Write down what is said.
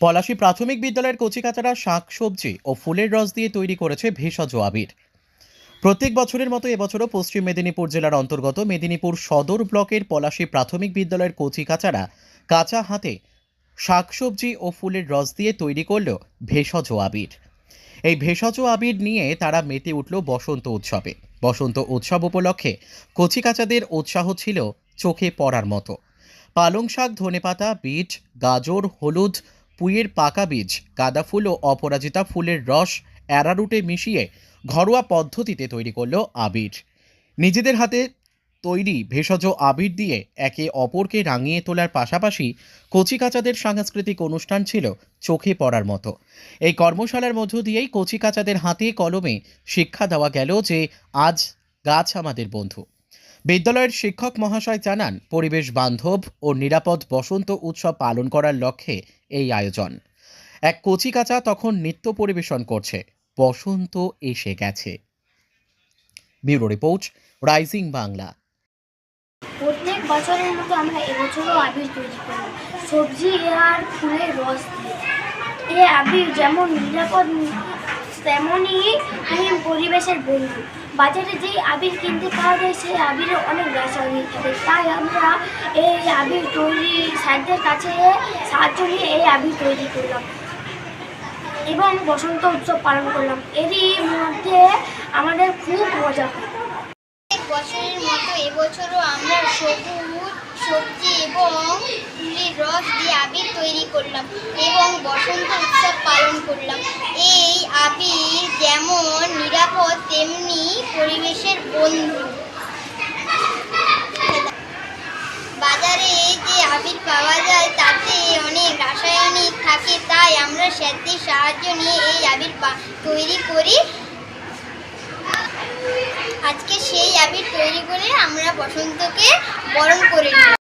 পলাশী প্রাথমিক বিদ্যালয়ের কচিকাচারা শাক সবজি ও ফুলের রস দিয়ে তৈরি করেছে ভেষজ আবির। প্রত্যেক বছরের মতো এবছরও পশ্চিম মেদিনীপুর জেলার অন্তর্গত মেদিনীপুর সদর ব্লকের পলাশী প্রাথমিক বিদ্যালয়ের কচিকাচারা কাঁচা হাতে শাকসবজি ও ফুলের রস দিয়ে তৈরি করল ভেষজ আবির। এই ভেষজ আবির নিয়ে তারা মেতে উঠল বসন্ত উৎসবে। বসন্ত উৎসব উপলক্ষে কচিকাচাদের উৎসাহ ছিল চোখে পড়ার মতো। পালং শাক, ধনেপাতা, বিট, গাজর, হলুদ পুইয়ের পাকা বীজ, গাঁদা ফুল ও অপরাজিতা ফুলের রস অ্যারারুটে মিশিয়ে ঘরোয়া পদ্ধতিতে তৈরি করল আবির। নিজেদের হাতে তৈরি ভেষজ আবির দিয়ে একে অপরকে রাঙিয়ে তোলার পাশাপাশি কচিকাচাদের সাংস্কৃতিক অনুষ্ঠান ছিল চোখে পড়ার মতো। এই কর্মশালার মধ্য দিয়েই কচিকাচাদের হাতে কলমে শিক্ষা দেওয়া গেল যে আজ গাছ আমাদের বন্ধু। বিদ্যালয়ের শিক্ষক মহাশয় জানান, পরিবেশ বান্ধব ও নিরাপদ বসন্ত উৎসব পালন করার লক্ষ্যে এই আয়োজন। এক কচিকাচা তখন নৃত্য পরিবেশন করছে। বসন্ত এসে গেছে। Bureau report, rising Bangla. প্রত্যেক বছরের মতো আমরা এবছরও আবির তৈরি করি। সবজি আর ফুলের রস দিয়ে। এ আবির যেমন নিরাপদ তেমনই এই পরিবেশের বন্ধু। বাজারে যেই আবির কিনতে পাওয়া যায়, সেই আবিরে অনেক রাসায়নিক থাকে। তাই আমরা এই আবির তৈরি, স্যারদের কাছে সাহায্য নিয়ে এই আবির তৈরি করলাম। এবং বসন্ত উৎসব পালন করলাম। এরই মধ্যে আমাদের খুব মজা। হয় বছরের মতো এবছরও আমরা সবুজ, সবজি এবং ফুলের রস দিয়ে আবির তৈরি করলাম এবং বসন্ত উৎসব নিরাপদ তেমনি পরিবেশের বন্ধু। বাজারে যে আবির পাওয়া যায়, তাতে অনেক রাসায়নিক থাকে, তাই আমরা স্যারদের সাহায্য নিয়ে এই আবির তৈরি করি। আজকে সেই আবির তৈরি করে আমরা বসন্তকে বরণ করে নিই